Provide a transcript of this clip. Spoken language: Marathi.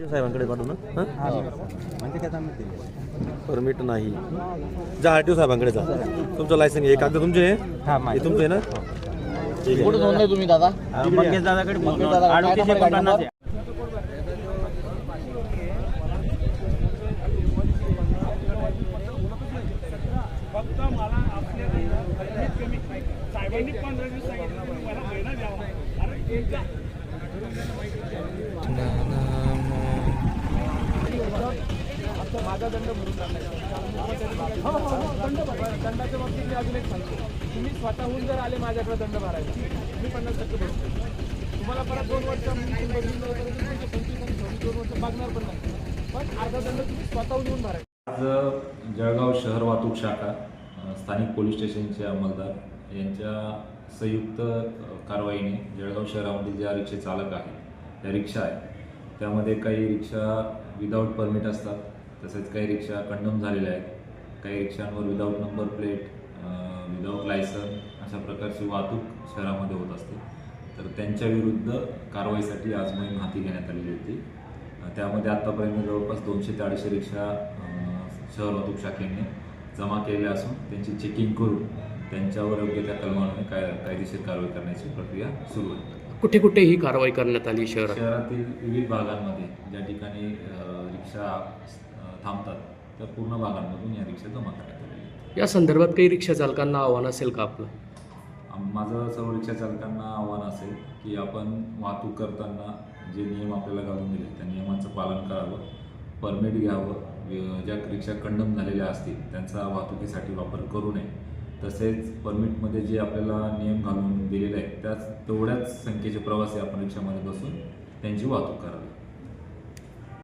साहेबांकडे पाठवू ना? परमिट नाही. जा आर टी ओ साहेबांकडे जा. तुमचं लायसन घे. कागद तुमचे हे हे ना? कुठे नोंदले तुम्ही दादा? मंगेश दादाकडे अडोतीसशे साहेबांनी पंधरा दिवस सांगितलं मला महिना द्यावा अरे एकदा आता माझा दंड भरून हो, दंड दंडाच्या बाबतीत मी अजून एक सांगतो तुम्ही स्वतःहून जर आले माझ्याकडे दंड भरायला मी पन्नास टक्के भरतो तुम्हाला परत दोन वर्ष वगैरे पंचवीस दोन वर्ष मागणार पण नाही पण अर्धा दंड तुम्ही स्वतःहून येऊन भरायचा आज जळगाव शहर वाहतूक शाखा स्थानिक पोलीस स्टेशनचे अंमलदार यांच्या संयुक्त कारवाईने जळगाव शहरामध्ये ज्या रिक्षा चालक आहेत त्या रिक्षा आहे त्यामध्ये काही रिक्षा विदाऊट परमिट असतात तसेच काही रिक्षा कंडम झालेल्या आहेत. काही रिक्षांवर without number plate without licence अशा प्रकारची वाहतूक शहरामध्ये होत असते. तर त्यांच्या विरुद्ध कारवाईसाठी आज मोहीम हाती घेण्यात आलेली होती. त्यामध्ये आत्तापर्यंत जवळपास दोनशे ते अडीचशे रिक्षा शहर वाहतूक शाखेने जमा केल्या असून त्यांची चेकिंग करून त्यांच्यावर योग्य त्या कलमाने काय कायदेशीर कारवाई करण्याची प्रक्रिया सुरू आहे. कुठे कुठे ही कारवाई करण्यात आली शहरात? शहरातील विविध भागांमध्ये ज्या ठिकाणी रिक्षा थांबतात त्या पूर्ण भागांमधून या रिक्षा जमा करण्यात आहेत. या संदर्भात काही रिक्षा चालकांना आव्हान असेल का आपलं? माझं सर्व रिक्षा चालकांना आव्हान असेल की आपण वाहतूक करताना जे नियम आपल्याला घालून दिले त्या नियमांचं पालन करावं परमिट घ्यावं ज्या रिक्षा कंडम झालेल्या असतील त्यांचा वाहतुकीसाठी वापर करू नये. तसेच परमिटमध्ये जे आपल्याला नियम घालून दिलेले आहेत त्याच तेवढ्याच संख्येचे प्रवासी आपण रिक्षामध्ये बसून त्यांची वाहतूक करावी.